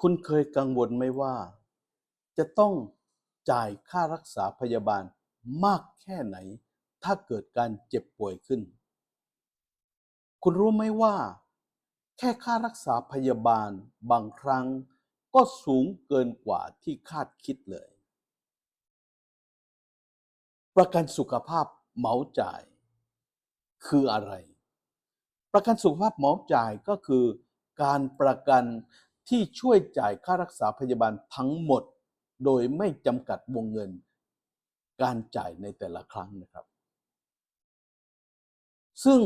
คุณเคยกังวลไหมว่า จะต้องจ่ายค่ารักษาพยาบาลมากแค่ไหน ถ้าเกิดการเจ็บป่วยขึ้น คุณรู้ไหมว่า แค่ค่ารักษาพยาบาลบางครั้งก็สูงเกินกว่าที่คาดคิดเลย ประกันสุขภาพเหมาจ่าย คืออะไร ประกันสุขภาพเหมาจ่ายก็คือการประกัน ที่ช่วยจ่ายค่ารักษาพยาบาลทั้งหมด โดยไม่จำกัดวงเงิน การจ่ายในแต่ละครั้งนะครับ ซึ่ง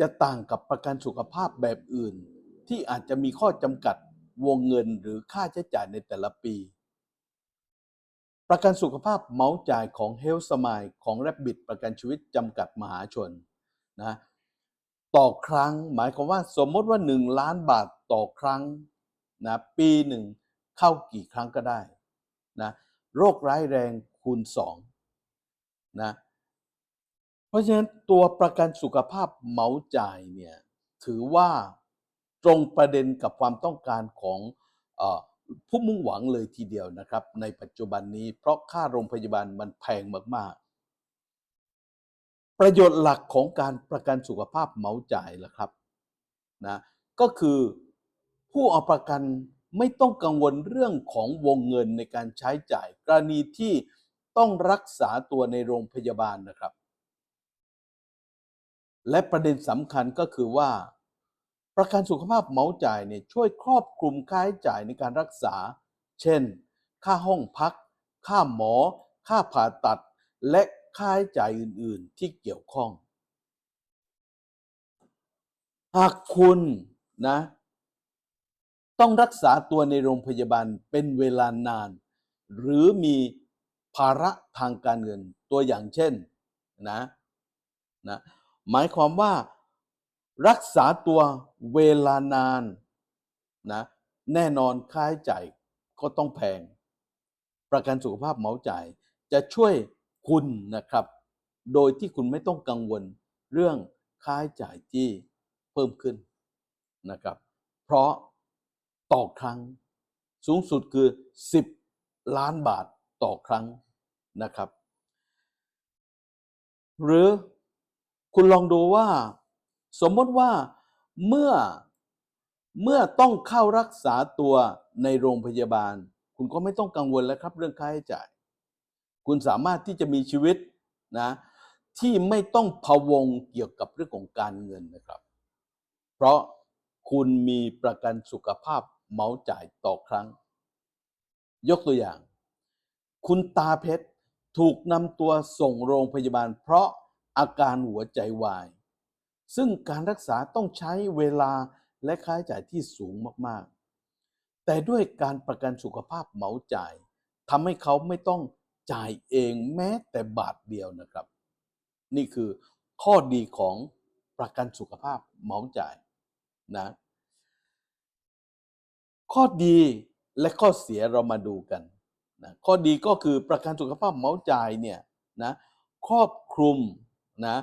จะต่างกับประกันสุขภาพแบบอื่น ที่อาจจะมีข้อจำกัดวงเงินหรือค่าใช้จ่ายในแต่ละปี ประกันสุขภาพเมาจ่ายของ Health Smile ของ Rabbit ประกันชีวิตจำกัดมหาชนนะ ต่อครั้ง หมายความว่าสมมติว่า 1 ล้านบาทต่อครั้งนะปีหนึ่งเข้ากี่ครั้งก็ได้นะโรคร้ายแรงคูณ2นะเพราะฉะนั้นตัวประกันสุขภาพเหมาจ่ายเนี่ยถือว่าตรงประเด็นกับความต้องการของอผู้มุ่งหวังเลยทีเดียวนะครับ ในปัจจุบันนี้เพราะค่าโรงพยาบาลมันแพงมากๆ ประโยชน์หลักของการประกันสุขภาพเหมาจ่ายล่ะครับนะก็คือผู้เอาประกันไม่ต้องกังวลเรื่องของวงเงินในการใช้จ่าย กรณีที่ต้องรักษาตัวในโรงพยาบาลนะครับ และประเด็นสำคัญก็คือว่า ประกันสุขภาพเหมาจ่ายเนี่ยช่วยครอบคลุมค่าใช้จ่ายในการรักษา เช่น ค่าห้องพัก ค่าหมอ ค่าผ่าตัด และ ค่าใช้จ่ายอื่น ๆ ที่เกี่ยวข้อง หากคุณนะ ต้องรักษาตัวในโรงพยาบาลเป็นเวลานาน หรือมีภาระทางการเงินตัวอย่างเช่นนะนะหมายความว่ารักษาตัวเวลานานนะแน่นอนค่าใช้จ่ายก็ต้องแพง ประกันสุขภาพเหมาจ่ายจะช่วย คุณนะครับ โดยที่คุณไม่ต้องกังวลเรื่องค่าใช้จ่ายที่เพิ่มขึ้นนะครับ เพราะต่อครั้งสูงสุดคือ 10 ล้านบาทต่อครั้งนะครับ หรือคุณลองดูว่า สมมติว่าเมื่อเมื่อต้องเข้ารักษาตัวในโรงพยาบาล คุณก็ไม่ต้องกังวลแล้วครับเรื่องค่าใช้จ่าย คุณสามารถที่จะมีชีวิตนะที่ไม่ต้องพะวงเกี่ยวกับเรื่องของการเงินนะครับ เพราะคุณมีประกันสุขภาพเหมาจ่ายต่อครั้ง ยกตัวอย่าง คุณตาเพชรถูกนำตัวส่งโรงพยาบาล เพราะอาการหัวใจวาย ซึ่งการรักษาต้องใช้เวลาและค่าใช้จ่ายที่สูงมากๆ แต่ด้วยการประกันสุขภาพเหมาจ่ายทำให้เขาไม่ต้อง จ่ายเองแม้แต่บาทเดียวนะครับ นี่คือข้อดีของประกันสุขภาพเหมาจ่ายนะข้อดีและข้อเสียเรามาดูกันนะข้อดีก็คือประกันสุขภาพเหมาจ่ายเนี่ยนะครอบคลุมนะ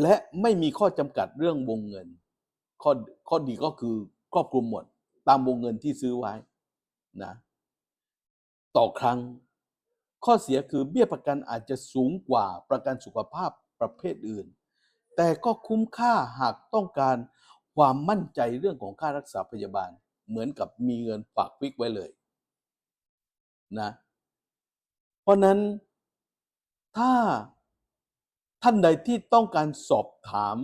และไม่มีข้อจำกัดเรื่องวงเงิน ข้อข้อดีก็คือครอบคลุมหมด ตามวงเงินที่ซื้อไว้นะต่อครั้ง ข้อเสียคือเบี้ยประกันอาจจะสูงกว่าประกันสุขภาพประเภทอื่น แต่ก็คุ้มค่าหากต้องการความมั่นใจเรื่องของค่ารักษาพยาบาล เหมือนกับมีเงินฝากฟิกไว้เลยนะเพราะนั้นถ้าท่านใดที่ต้องการสอบถาม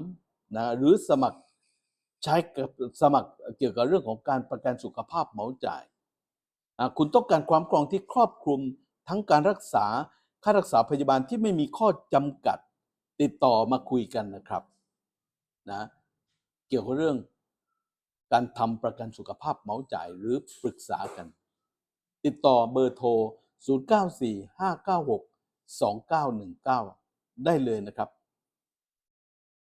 นะหรือสมัครใช้กับสมัครเกี่ยวกับเรื่องของการประกันสุขภาพเหมาจ่ายอะคุณต้องการความครองที่ครอบคลุม ทั้งการรักษาค่ารักษาพยาบาลที่ไม่มีข้อจำกัดติดต่อมาคุยกันนะครับนะเกี่ยวกับเรื่องการทำประกันสุขภาพเหมาจ่ายหรือปรึกษากัน ติดต่อเบอร์โทร 0945962919 ได้เลยนะครับ